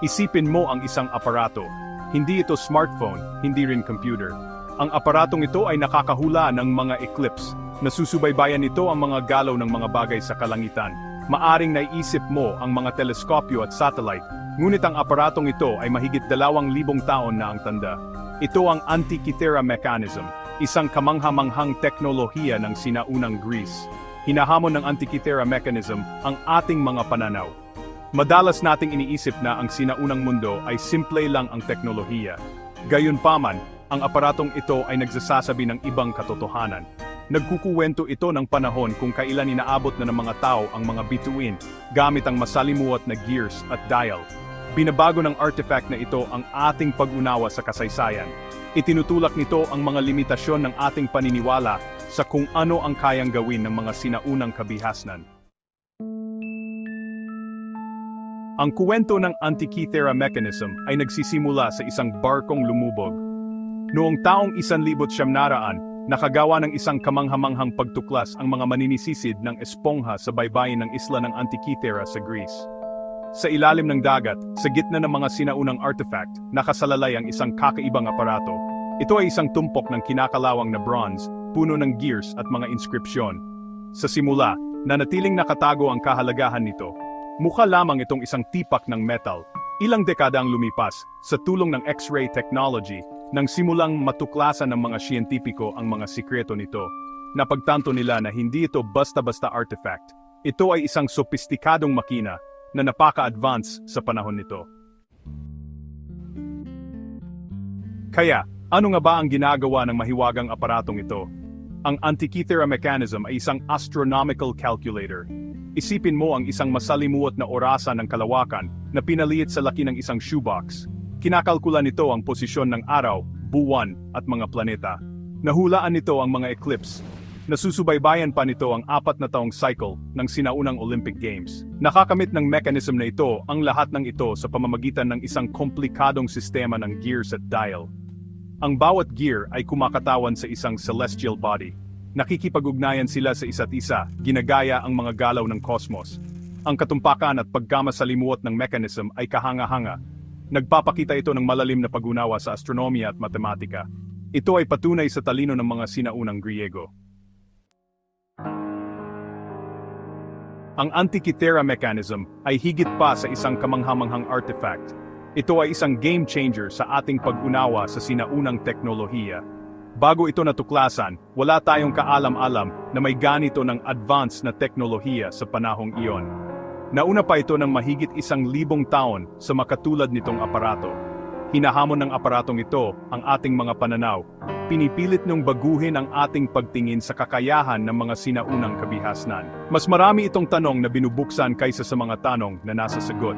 Isipin mo ang isang aparato. Hindi ito smartphone, hindi rin computer. Ang aparatong ito ay nakakahula ng mga eclipse. Nasusubaybayan nito ang mga galaw ng mga bagay sa kalangitan. Maaring naiisip mo ang mga teleskopyo at satellite, ngunit ang aparatong ito ay mahigit dalawang libong taon na ang tanda. Ito ang Antikythera mechanism, isang kamanghamanghang teknolohiya ng sinaunang Greece. Hinahamon ng Antikythera mechanism ang ating mga pananaw. Madalas nating iniisip na ang sinaunang mundo ay simple lang ang teknolohiya. Gayunpaman, ang aparatong ito ay nagsasasabi ng ibang katotohanan. Nagkukuwento ito ng panahon kung kailan inaabot na ng mga tao ang mga bituin gamit ang masalimuot na gears at dial. Binabago ng artifact na ito ang ating pag-unawa sa kasaysayan. Itinutulak nito ang mga limitasyon ng ating paniniwala sa kung ano ang kayang gawin ng mga sinaunang kabihasnan. Ang kuwento ng Antikythera mechanism ay nagsisimula sa isang barkong lumubog. Noong taong 1900, nakagawa ng isang kamanghamanghang pagtuklas ang mga maninisisid ng espongha sa baybayin ng isla ng Antikythera sa Greece. Sa ilalim ng dagat, sa gitna ng mga sinaunang artifact, nakasalalay ang isang kakaibang aparato. Ito ay isang tumpok ng kinakalawang na bronze, puno ng gears at mga inskripsyon. Sa simula, nanatiling nakatago ang kahalagahan nito. Mukha lamang itong isang tipak ng metal. Ilang dekada ang lumipas, sa tulong ng X-ray technology, nang simulang matuklasan ng mga siyentipiko ang mga sikreto nito. Napagtanto nila na hindi ito basta-basta artifact. Ito ay isang sopistikadong makina na napaka-advance sa panahon nito. Kaya, ano nga ba ang ginagawa ng mahiwagang aparatong ito? Ang Antikythera mechanism ay isang astronomical calculator. Isipin mo ang isang masalimuot na orasan ng kalawakan na pinaliit sa laki ng isang shoebox. Kinakalkula nito ang posisyon ng araw, buwan, at mga planeta. Nahulaan nito ang mga eclipse. Nasusubaybayan pa nito ang apat na taong cycle ng sinaunang Olympic Games. Nakakamit ng mechanism na ito ang lahat ng ito sa pamamagitan ng isang komplikadong sistema ng gears at dial. Ang bawat gear ay kumakatawan sa isang celestial body. Nakikipag-ugnayan sila sa isa't isa, ginagaya ang mga galaw ng kosmos. Ang katumpakan at pagkamasalimuot ng mechanism ay kahanga-hanga. Nagpapakita ito ng malalim na pag-unawa sa astronomiya at matematika. Ito ay patunay sa talino ng mga sinaunang Griego. Ang Antikythera mechanism ay higit pa sa isang kamanghamanghang artifact. Ito ay isang game changer sa ating pag-unawa sa sinaunang teknolohiya. Bago ito natuklasan, wala tayong kaalam-alam na may ganito ng advanced na teknolohiya sa panahong iyon. Nauna pa ito ng mahigit isang libong taon sa makatulad nitong aparato. Hinahamon ng aparatong ito ang ating mga pananaw. Pinipilit nung baguhin ang ating pagtingin sa kakayahan ng mga sinaunang kabihasnan. Mas marami itong tanong na binubuksan kaysa sa mga tanong na nasa sagot.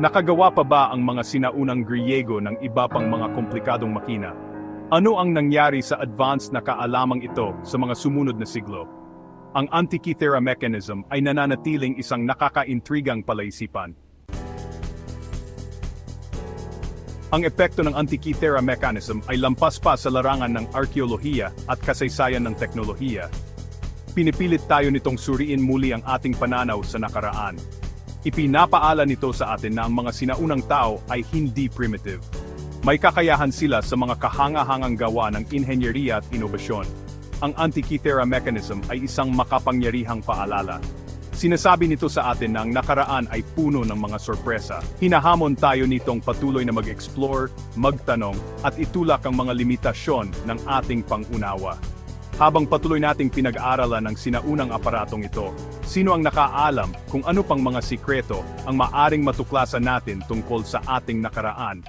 Nakagawa pa ba ang mga sinaunang Griego ng iba pang mga komplikadong makina? Ano ang nangyari sa advanced na kaalamang ito sa mga sumunod na siglo? Ang Antikythera mechanism ay nananatiling isang nakakaintrigang palaisipan. Ang epekto ng Antikythera mechanism ay lampas pa sa larangan ng arkeolohiya at kasaysayan ng teknolohiya. Pinipilit tayo nitong suriin muli ang ating pananaw sa nakaraan. Ipinapaala nito sa atin na ang mga sinaunang tao ay hindi primitive. May kakayahan sila sa mga kahanga-hangang gawa ng inhenyeriya at inobasyon. Ang Antikythera mechanism ay isang makapangyarihang paalala. Sinasabi nito sa atin na ang nakaraan ay puno ng mga sorpresa. Hinahamon tayo nitong patuloy na mag-explore, magtanong, at itulak ang mga limitasyon ng ating pangunawa. Habang patuloy nating pinag-aaralan ang sinaunang aparatong ito, sino ang nakaalam kung ano pang mga sikreto ang maaring matuklasan natin tungkol sa ating nakaraan